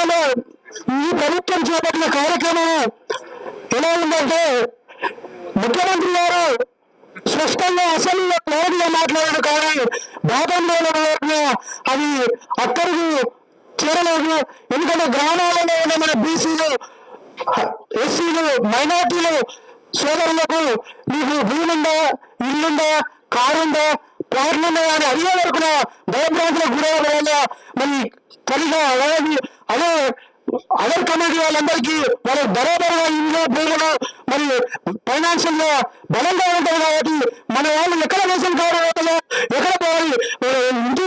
ఈ ప్రభుత్వం చేపట్టిన కార్యక్రమం ఎలా ఉందంటే ముఖ్యమంత్రి గారు స్పష్టంగా అసలు క్లియర్గా మాట్లాడారు కానీ భాగంలో అవి అక్కడికి చేరలేదు. ఎందుకంటే గ్రామాలలో ఉన్న మన బీసీలు ఎస్సీలు మైనార్టీలు సోదరులకు మీకు భూముందా ఇల్లుందా కారుందా ప్లాట్లుందా అని అడిగే వరకు భయభ్రాంతులకు గురవడం వల్ల మరి కలిగా అలాగే అదర్ కమిటీ వాళ్ళందరికీ వాళ్ళ బరోబరుగా ఇంట్లో భూములు మరి ఫైనాన్షియల్గా బలంగా ఉంటారు కాబట్టి మన వాళ్ళు ఎక్కడ వేసిన కావాలి ఎక్కడ పోవాలి ఇంటి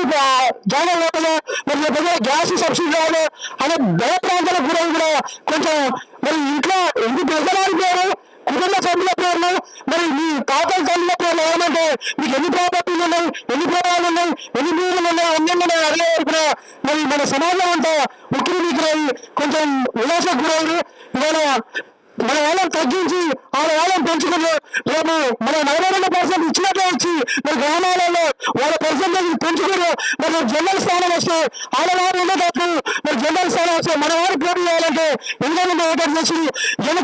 జాగా పోతుందో మరి లేకపోతే గ్యాస్ సబ్సిడీ కావాలి అనే భయ ప్రాంతాలకు గురై కూడా కొంచెం మరి ఇంట్లో ఇంటి పెద్దవారి పేరు కుటుంబ సభ్యుల పేర్లు మరి మీ తాతల తల్లుల పేర్లు ఏమంటే మీకు ఎన్ని ప్రాపర్టీలు ఉన్నాయి ఎన్ని పొలాలు ఉన్నాయి ఎన్ని భూములు ఉన్నాయి అన్ని ఉన్నాయి అడిగే మరి మన సమాజం అంతా ఉక్కిరి బిక్కిరై కొంచెం నిరాశకు గురయ్యారు ఇవాళ మన వాళ్ళని తగ్గించి వాళ్ళ వాళ్ళని పెంచుకుని రేపు మన నలభై రెండు పర్సెంట్ ఇచ్చినట్లే వచ్చి మరి గ్రామాలలో వాళ్ళ పర్సెంటేజ్ పెంచుకుని మరి జనరల్ స్థానం వస్తే వాళ్ళ వారు ఉండేటప్పుడు మరి జనరల్ స్థానం వస్తే మన వారు పోటీ చేయాలంటే ఎందుకంటే ఓటర్ చేసి జనరల్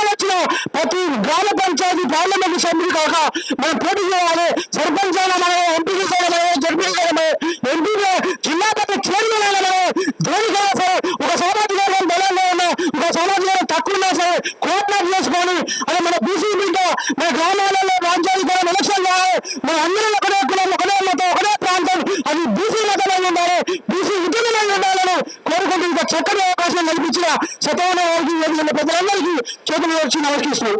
మహిళలు వచ్చిన ప్రతి గ్రామ పంచాయతీ పార్లమెంట్ సభ్యులు కాక మనం పోటీ చేయాలి. సర్పంచ్ అయినా మనం ఎంపీలు మనం జడ్పీ మనం ఎంపీ జిల్లా పెద్ద చైర్మన్ అయినా మనం దేనికైనా సరే ఒక సామాజిక బలంగా ఉన్నా ఒక సామాజిక తక్కువ ఉన్నా సరే కోఆపరేట్ చేసుకోవాలి. అది మన బీసీ బిడ్డ మన గ్రామాలలో రాజ్యాధికారం ఎలక్షన్ కావాలి మన అందరం ఒకటే మతం ఒకటే ప్రాంతం అది బీసీ మతమై ఉండాలి బీసీ ఉద్యమమై ఉండాలని కోరుకుంటూ ఇంకా చక్కని అవకాశం కల్పించిన సతమైన వారికి ప్రజలందరికీ చేతులు వచ్చి నమస్కరిస్తున్నాం